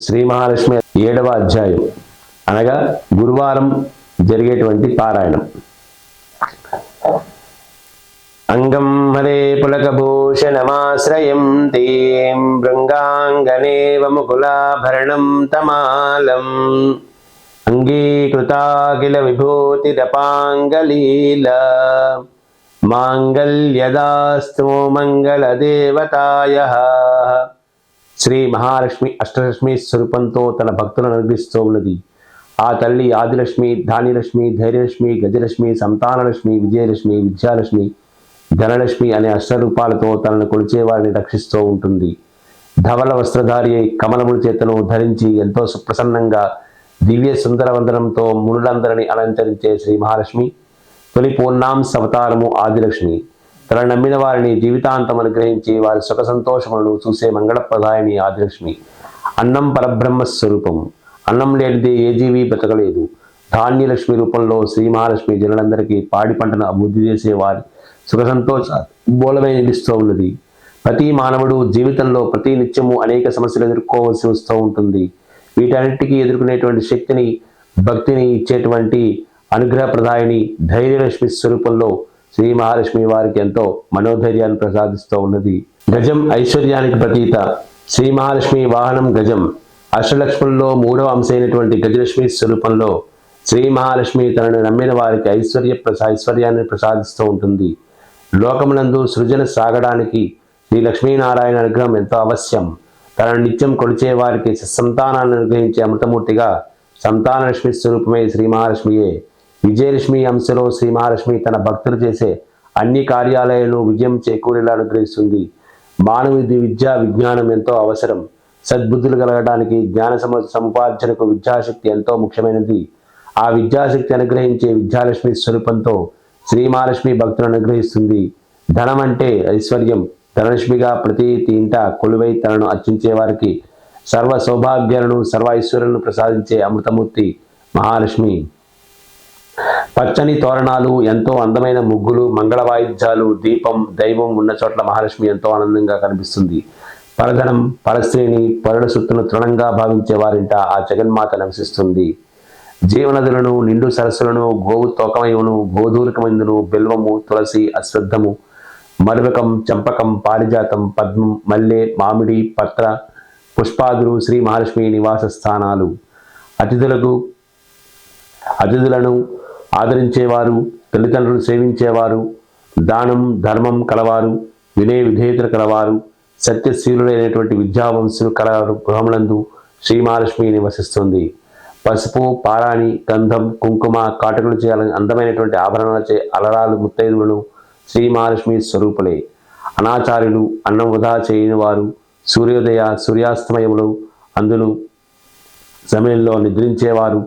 శ్రీ మహాలక్ష్మి ఏడవ అధ్యాయం. అనగా గురువారం జరిగేటువంటి పారాయణం. అంగం హరే పులకభూషణమాశ్రయం తీం భృంగాంగనేవ ముకులాభరణం తమాలం. అంగీకృతాఖిల విభూతిరపాంగలీల. మాంగళ్యదాస్తు మంగళదేవతాయ శ్రీ మహాలక్ష్మి అష్టలక్ష్మి స్వరూపంతో తన భక్తులను అనుగ్రహిస్తూ ఉన్నది. ఆ తల్లి ఆదిలక్ష్మి ధాన్యలక్ష్మి ధైర్యలక్ష్మి గజలక్ష్మి సంతానలక్ష్మి విజయలక్ష్మి విద్యాలక్ష్మి ధనలక్ష్మి అనే అష్టరూపాలతో తనను కొలిచే వారిని రక్షిస్తూ ఉంటుంది. ధవల వస్త్రధారి కమలముల చేతను ధరించి ఎంతో సుప్రసన్నంగా దివ్య సుందరవందనంతో మునులందరినీ అలంకరించే శ్రీ మహాలక్ష్మి తొలి పూర్ణాంశ అవతారము ఆదిలక్ష్మి. తన నమ్మిన వారిని జీవితాంతం అనుగ్రహించి వారి సుఖ సంతోషములను చూసే మంగళప్రదాయని ఆదిలక్ష్మి. అన్నం పరబ్రహ్మ స్వరూపం. అన్నం లేనిదే ఏ జీవి బ్రతకలేదు. ధాన్యలక్ష్మి రూపంలో శ్రీ మహాలక్ష్మి జనులందరికీ పాడి పంటను అభివృద్ధి చేసే వారి సుఖ సంతోష మూలమై నిలుస్తూ ఉన్నది. ప్రతి మానవుడు జీవితంలో ప్రతి నిత్యము అనేక సమస్యలు ఎదుర్కోవాల్సి వస్తూ ఉంటుంది. వీటన్నిటికీ ఎదుర్కొనేటువంటి శక్తిని భక్తిని ఇచ్చేటువంటి అనుగ్రహప్రదాయని ధైర్యలక్ష్మి స్వరూపంలో శ్రీ మహాలక్ష్మి వారికి ఎంతో మనోధైర్యాన్ని ప్రసాదిస్తూ ఉన్నది. గజం ఐశ్వర్యానికి ప్రతీత. శ్రీ మహాలక్ష్మి వాహనం గజం. అష్టలక్ష్ముల్లో మూడవ అంశమైనటువంటి గజలక్ష్మి స్వరూపంలో శ్రీ మహాలక్ష్మి తనను నమ్మిన వారికి ఐశ్వర్య ప్రసా ఐశ్వర్యాన్ని ప్రసాదిస్తూ ఉంటుంది. లోకమునందు సృజన సాగడానికి శ్రీ లక్ష్మీనారాయణ అనుగ్రహం ఎంతో అవశ్యం. తనను నిత్యం కొలిచే వారికి సంతానాన్ని అనుగ్రహించే అమృతమూర్తిగా సంతానలక్ష్మి స్వరూపమే శ్రీ మహాలక్ష్మియే. విజయలక్ష్మి అంశలో శ్రీ మహాలక్ష్మి తన భక్తులు చేసే అన్ని కార్యాలయాలను విజయం చేకూరేలా అనుగ్రహిస్తుంది. మానవుడి విద్య విజ్ఞానం ఎంతో అవసరం. సద్బుద్ధులు కలగడానికి జ్ఞాన సమ సముపార్జనకు విద్యాశక్తి ఎంతో ముఖ్యమైనది. ఆ విద్యాశక్తి అనుగ్రహించే విద్యాలక్ష్మి స్వరూపంతో శ్రీ మహాలక్ష్మి భక్తులను అనుగ్రహిస్తుంది. ధనం అంటే ఐశ్వర్యం. ధనలక్ష్మిగా ప్రతి ఇంట కొలువై తనను అర్చించే వారికి సర్వ సౌభాగ్యాలను సర్వ ఐశ్వర్యాలను ప్రసాదించే అమృతమూర్తి మహాలక్ష్మి. పచ్చని తోరణాలు ఎంతో అందమైన ముగ్గులు మంగళ వాయిద్యాలు దీపం దైవం ఉన్న చోట్ల మహాలక్ష్మి ఎంతో ఆనందంగా కనిపిస్తుంది. పరధనం పరశ్రేణి పరుల సుత్తును తృణంగా భావించే వారింట ఆ జగన్మాత నివసిస్తుంది. జీవనదులను నిండు సరస్సులను గోవు తోకమయమును గోధూరికమైందును బెల్వము తులసి అశ్వద్ధము మరువకం చంపకం పారిజాతం పద్మం మల్లె మామిడి పత్ర పుష్పాదులు శ్రీ మహాలక్ష్మి నివాస స్థానాలు. అతిథులకు అతిథులను ఆదరించేవారు తల్లిదండ్రులు సేవించేవారు దానం ధర్మం కలవారు వినయ విధేయతలు కలవారు సత్యశీలుడైనటువంటి విద్యావంశులు కల గృహములందు శ్రీమహాలక్ష్మి నివసిస్తుంది. పసుపు పారాణి గంధం కుంకుమ కాటకులు చేయాలని అందమైనటువంటి ఆభరణాలచే అలరాలు ముత్తైదువులను శ్రీ మహాలక్ష్మి స్వరూపులే. అనాచార్యులు అన్నం వృధా చేయని వారు సూర్యోదయ సూర్యాస్తమయములు అందులో సమయంలో నిద్రించేవారు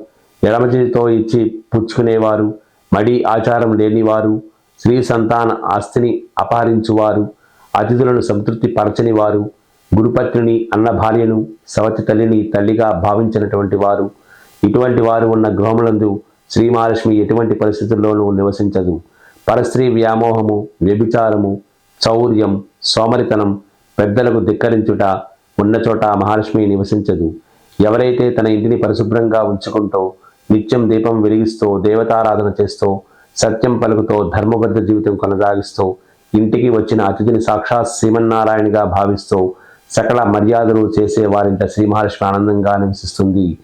ఎడమ చేతితో ఇచ్చి పుచ్చుకునేవారు మడి ఆచారం లేనివారు స్త్రీ సంతాన ఆస్తిని అపహరించువారు అతిథులను సంతృప్తి పరచని వారు గురుపత్నిని అన్న భార్యను సవతి తల్లిని తల్లిగా భావించినటువంటి వారు. ఇటువంటి వారు ఉన్న గృహములందు శ్రీ మహాలక్ష్మి ఎటువంటి పరిస్థితుల్లోనూ నివసించదు. పరస్త్రీ వ్యామోహము వ్యభిచారము చౌర్యం సోమరితనం పెద్దలకు ధిక్కరించుట ఉన్న చోట మహాలక్ష్మి నివసించదు. ఎవరైతే తన ఇంటిని పరిశుభ్రంగా ఉంచుకుంటూ నిత్యం దీపం వెలిగిస్తూ దేవతారాధన చేస్తూ సత్యం పలుకుతో ధర్మబద్ధ జీవితం కొనసాగిస్తూ ఇంటికి వచ్చిన అతిథిని సాక్షాత్ శ్రీమన్నారాయణగా భావిస్తూ సకల మర్యాదలు చేసే వారింట శ్రీ మహాలక్ష్మి ఆనందంగా నివసిస్తుంది.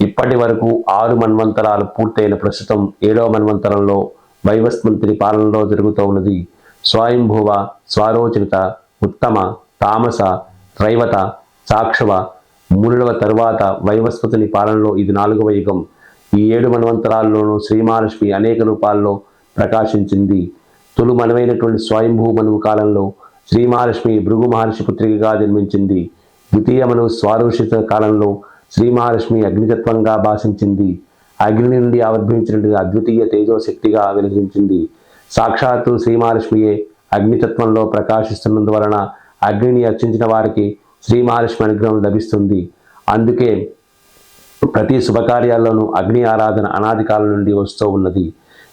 ఇప్పటి వరకు ఆరు మన్వంతరాలు పూర్తయిన ప్రస్తుతం ఏడవ మన్వంతరంలో వైవస్మంతుని పాలనలో జరుగుతూ ఉన్నది. స్వయంభువ స్వారోచరిత ఉత్తమ తామస రైవత సాక్షవ మూడవ తరువాత వైవస్పతుని పాలనలో ఇది నాలుగవ యుగం. ఈ ఏడు మన్వంతరాల్లోనూ శ్రీమహాలక్ష్మి అనేక రూపాల్లో ప్రకాశించింది. తొలు మనమైనటువంటి స్వయంభూ మనువు కాలంలో శ్రీ మహాలక్ష్మి భృగు మహర్షి పుత్రికగా జన్మించింది. ద్వితీయ మనువు స్వారోషిత కాలంలో శ్రీ మహాలక్ష్మి అగ్నితత్వంగా భాషించింది. అగ్ని నుండి ఆవిర్భవించినటువంటి అద్వితీయ తేజోశక్తిగా వెలిగించింది. సాక్షాత్తు శ్రీ మహాలక్ష్మియే అగ్నితత్వంలో ప్రకాశిస్తున్నందువలన అగ్నిని అర్చించిన వారికి శ్రీ మహాలక్ష్మి అనుగ్రహం లభిస్తుంది. అందుకే ప్రతి శుభకార్యాల్లోనూ అగ్ని ఆరాధన అనాది కాలం నుండి వస్తూ ఉన్నది.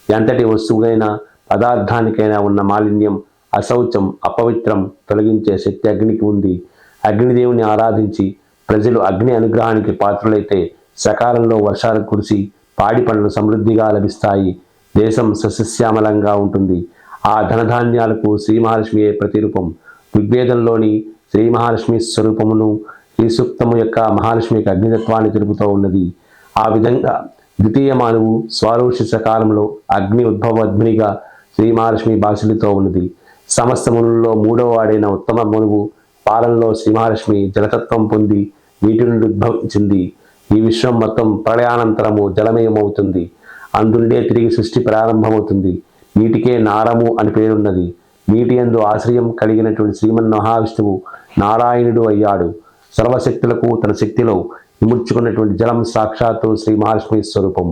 ఎంతటి వస్తువుకైనా పదార్థానికైనా ఉన్న మాలిన్యం అశౌచం అపవిత్రం తొలగించే శక్తి అగ్నికి ఉంది. అగ్నిదేవుని ఆరాధించి ప్రజలు అగ్ని అనుగ్రహానికి పాత్రులైతే సకాలంలో వర్షాలు కురిసి పాడి పంటలు సమృద్ధిగా లభిస్తాయి. దేశం సస్యశ్యామలంగా ఉంటుంది. ఆ ధనధాన్యాలకు శ్రీ మహాలక్ష్మియే ప్రతిరూపం? ఋగ్వేదంలోని శ్రీ మహాలక్ష్మి స్వరూపమును ఈ సూక్తము యొక్క మహాలక్ష్మికి అగ్నితత్వాన్ని తెలుపుతూ ఉన్నది. ఆ విధంగా ద్వితీయ మానవు స్వారోషిత కాలంలో అగ్ని ఉద్భవద్మినిగా శ్రీ మహాలక్ష్మి బాసులతో ఉన్నది. సమస్త మునుల్లో మూడవ వాడైన ఉత్తమ మునువు పాలనలో శ్రీ మహాలక్ష్మి జలతత్వం పొంది నీటి నుండి ఉద్భవించింది. ఈ విశ్వం మొత్తం ప్రళయానంతరము జలమయమవుతుంది. అందుండే తిరిగి సృష్టి ప్రారంభమవుతుంది. నీటికే నారము అని పేరున్నది. నీటి యందు ఆశ్రయం కలిగినటువంటి శ్రీమన్ మహావిష్ణువు నారాయణుడు అయ్యాడు. సర్వశక్తులకు తన శక్తిలో ఇముడ్చుకున్నటువంటి జలం సాక్షాత్తు శ్రీ మహాలక్ష్మి స్వరూపం.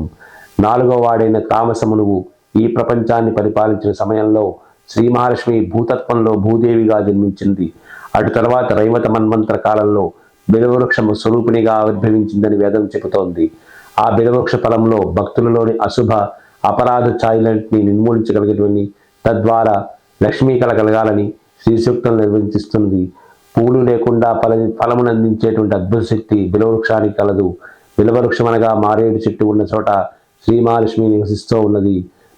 నాలుగో వాడైన తామసమునువు ఈ ప్రపంచాన్ని పరిపాలించిన సమయంలో శ్రీ మహాలక్ష్మి భూతత్వంలో భూదేవిగా జన్మించింది. అటు తర్వాత రైవత మన్వంతర కాలంలో బిలవృక్షము స్వరూపిణిగా ఆవిర్భవించిందని వేదం చెబుతోంది. ఆ బిలవృక్ష ఫలంలో భక్తులలోని అశుభ అపరాధ ఛాయలన్నింటినీ నిర్మూలించగలిగినటువంటి తద్వారా లక్ష్మీ కలగలగాలని శ్రీ సూక్తం నిర్వహిస్తున్నది పూలు లేకుండా ఫల ఫలమును అందించేటువంటి అద్భుత శక్తి బిలవృక్షానికి కలదు. బిలవృక్షం అనగా మారేడు చెట్టు ఉన్న చోట శ్రీ మహాలక్ష్మి నివసిస్తూ ఉన్నది.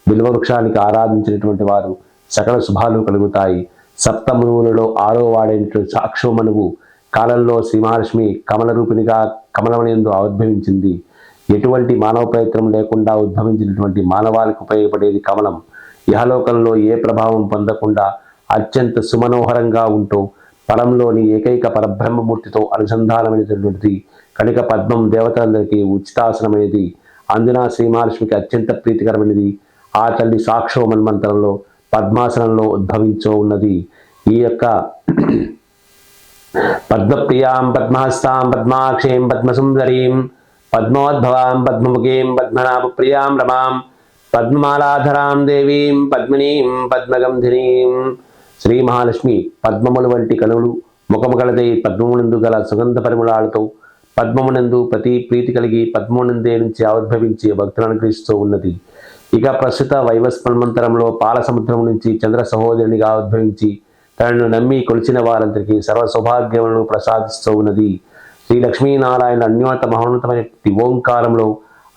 బిల్వవృక్షానికి ఆరాధించినటువంటి వారు సకల శుభాలు కలుగుతాయి. సప్త మునువులలో ఆరో వాడైనటువంటి సాక్షోమనువు కాలంలో శ్రీ మహాలక్ష్మి కమల రూపిణిగా కమలమణియందు ఆవిర్భవించింది. ఎటువంటి మానవ ప్రయత్నం లేకుండా ఉద్భవించినటువంటి మానవాళికి ఉపయోగపడేది కమలం. ఇహలోకంలో ఏ ప్రభావం పొందకుండా అత్యంత సుమనోహరంగా ఉంటూ పరంలోని ఏకైక పరబ్రహ్మమూర్తితో అనుసంధానమైనటువంటిది కనుక పద్మం దేవతలందరికీ ఉచితాసనమైనది. అందున శ్రీ అత్యంత ప్రీతికరమైనది. ఆ తల్లి సాక్షో మన్మంతరంలో పద్మాసనంలో ఉద్భవించో ఉన్నది. ఈ యొక్క పద్మప్రియాం పద్మహస్తాం పద్మాక్షేం పద్మసుందరీం పద్మోద్భవాం పద్మముఖీం పద్మనాభప్రియాం రమాం పద్మమాలాధరాం దేవీం పద్మినీం పద్మగంధినీం శ్రీ మహాలక్ష్మి పద్మముల వంటి కనులు ముఖము గలదై పద్మమునందు గల సుగంధ పరిమళాలతో పద్మమునందు ప్రతి ప్రీతి కలిగి పద్మమునందే నుంచి ఆవిర్భవించి భక్తులను అనుగ్రహిస్తూ ఉన్నది. ఇక ప్రస్తుత వైవస్మన్మంతరంలో పాల సముద్రం నుంచి చంద్ర సహోదరునిగా ఆవిర్భవించి తనను నమ్మి కొలిచిన వారందరికీ సర్వ సౌభాగ్యములను ప్రసాదిస్తూ ఉన్నది. శ్రీ లక్ష్మీనారాయణ అన్యోత మహోన్నతమైన ఓంకారంలో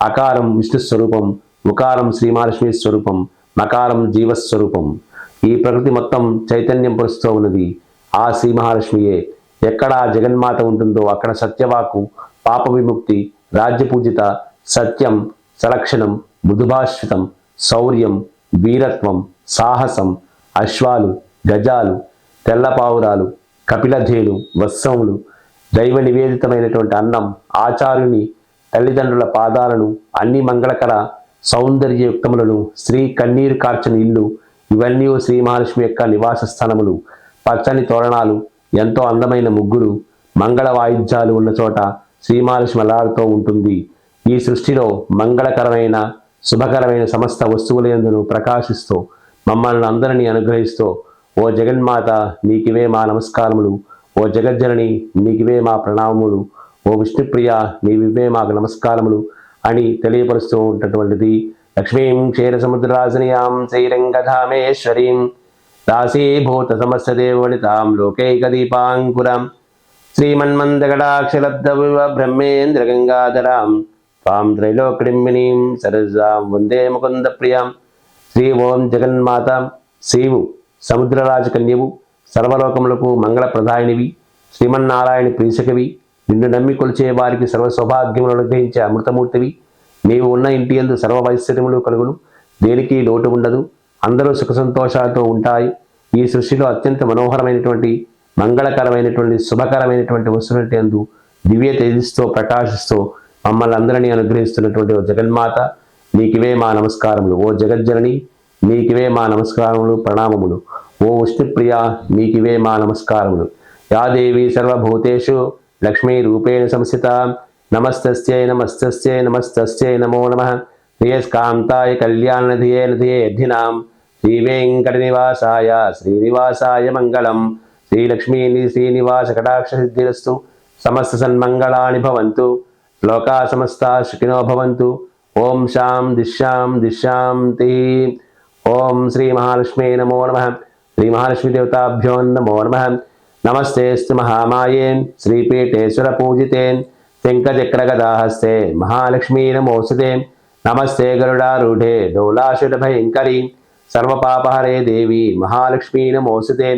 అకారం విష్ణు స్వరూపం ఉకారం శ్రీమహాలక్ష్మి స్వరూపం మకారం జీవస్వరూపం. ఈ ప్రకృతి మొత్తం చైతన్యం పరుస్తూ ఉన్నది. ఆ శ్రీ మహాలక్ష్మియే. ఎక్కడ జగన్మాత ఉంటుందో అక్కడ సత్యవాకు పాప విముక్తి రాజ్యపూజిత సత్యం సలక్షణం మృదుభాశ్రితం శౌర్యం వీరత్వం సాహసం అశ్వాలు గజాలు తెల్లపావురాలు కపిలధేలు వత్సములు దైవ నివేదితమైనటువంటి అన్నం ఆచార్యుని తల్లిదండ్రుల పాదాలను అన్ని మంగళకర సౌందర్యయుక్తములను స్త్రీ కన్నీరు కార్చని ఇల్లు ఇవన్నీ శ్రీ మహాలక్ష్మి యొక్క నివాస స్థానములు పచ్చని తోరణాలు ఎంతో అందమైన ముగ్గురు మంగళ వాయిద్యాలు ఉన్న చోట శ్రీ మహాలక్ష్మి ఉంటుంది. ఈ సృష్టిలో మంగళకరమైన శుభకరమైన సమస్త వస్తువుల యందును ప్రకాశిస్తూ మమ్మల్ని అందరినీ అనుగ్రహిస్తూ ఓ జగన్మాత నీకివే మా నమస్కారములు ఓ జగజ్జనని నీకివే మా ప్రణామములు ఓ విష్ణుప్రియ నీవివే మాకు నమస్కారములు అని తెలియపరుస్తూ ఉన్నటువంటిది లక్ష్మీం క్షీరసముద్రాసనీయాం శ్రీరంగధామేశ్వరీం దాసీభూత సమస్తదేవనితాం లోకైకదీపాంకురాం శ్రీమన్మందగడాక్షలబ్ధవివ బ్రహ్మేంద్ర గంగాధరాం తాం త్రైలోకడింబినీం సరసాం వందే ముకుంద ప్రియాం శ్రీ ఓం జగన్మాత శ్రీవు సముద్రరాజకన్యవు సర్వలోకములకు మంగళప్రదాయనివి శ్రీమన్నారాయణ ప్రీసకవి నిన్ను నమ్మి కొలిచే వారికి సర్వ సౌభాగ్యములు అనుగ్రహించే అమృతమూర్తివి నీవు ఉన్న ఇంటి యందు సర్వ కలుగును. దేనికి లోటు ఉండదు. అందరూ సుఖ సంతోషాలతో ఉంటాయి. ఈ సృష్టిలో అత్యంత మనోహరమైనటువంటి మంగళకరమైనటువంటి శుభకరమైనటువంటి వస్తువులంటే అందు దివ్య తేజస్తో ప్రకాశిస్తూ మమ్మల్ని అందరినీ అనుగ్రహిస్తున్నటువంటి ఓ జగన్మాత నీకివే మా నమస్కారములు. ఓ జగజ్జనని నీకివే మా నమస్కారములు ప్రణామములు. ఓ విష్ణుప్రియ నీకివే మా నమస్కారములు. యాదేవి సర్వభూతేషు లక్ష్మీ రూపేణ సంస్థిత నమస్తస్యై నమస్తస్యై నమస్తస్యై నమో నమ. శ్రేయస్కాంతాయ కళ్యాణధియే నధియే అధినాం శ్రీవేంకటనివాసాయ శ్రీనివాసాయ మంగళం. శ్రీలక్ష్మీ శ్రీనివాస కటాక్ష సిద్ధిరస్తు సమస్త సన్మంగళాని భవంతు. లోకా సమస్త సుఖినో భవంతు. ఓం శాం దిశ్యాం దిశ్యాంతి. ఓం శ్రీ మహాలక్ష్మీ నమో నమ. శ్రీ మహాలక్ష్మీ దేవతాభ్యో నమో. నమ నమస్తేస్తు మహామాయేన్ శ్రీపీఠేశ్వర పూజితేన్ శంఖచక్రగదాహస్తే మహాలక్ష్మీ నమోసితే నమస్తే గరుడారూఢే డోలాశుడభయంకరీ. సర్వపాపహరే దేవి మహాలక్ష్మీ నమోసితే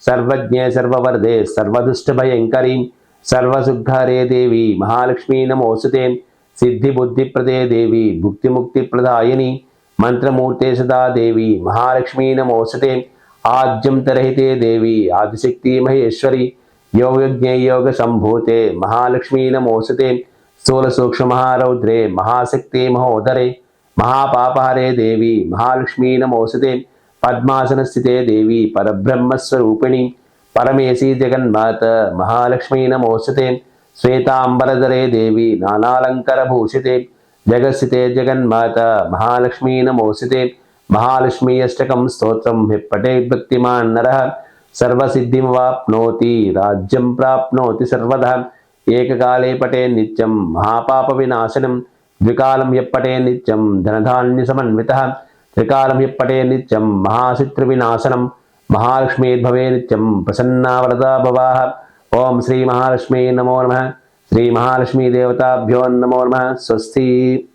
సర్వజ్ఞే సర్వవర్ధే సర్వదుష్టభయంకరీ. సర్వసుఖరే దేవి మహాలక్ష్మీ నమోస్తుతే. సిద్ధిబుద్ధిప్రదే దేవి భుక్తిముక్తిప్రదాయిని. మంత్రమూర్తే సదా దేవి మహాలక్ష్మీ నమోసితే ఆద్యం తరహితే దేవి ఆదిశక్తి మహేశ్వరి. యోగజ్ఞయోగ సంభూతే మహాలక్ష్మీ నమోసతే స్థూల సూక్ష్మహారౌద్రే మహాశక్తి మహోదరే మహాపాపహరే దేవి మహాలక్ష్మీ నమోసతే పద్మాసన స్థితే దేవి పరబ్రహ్మస్వరూపిణి పరమేశీ జగన్మాత మహాలక్ష్మీ నమోసతే శ్వేతాంబరధరే దేవి నానాలంకరభూషితే జగస్థితే జగన్మాత మహాలక్ష్మీ నమోస్తుతే మహాలక్ష్మీ అష్టకం స్తోత్రం హిప్పటే భక్తిమాన్నర సర్వసిద్ధిం వాప్నోతి రాజ్యం ప్రాప్నోతి సర్వదా. ఏకకాలే పటే నిత్యం మహాపాప వినాశనం ద్వికాలం ఎప్పటే నిత్యం ధనధాన్య సమన్విత త్రికాలం ఎప్పటే నిత్యం మహాశత్రు వినాశనం మహాలక్ష్మీర్భవే నిత్యం ప్రసన్నా వరదా ఓం శ్రీ మహాలక్ష్మీ నమో నమ. శ్రీ మహాలక్ష్మీ దేవతాభ్యో నమో నమ. స్వస్తి.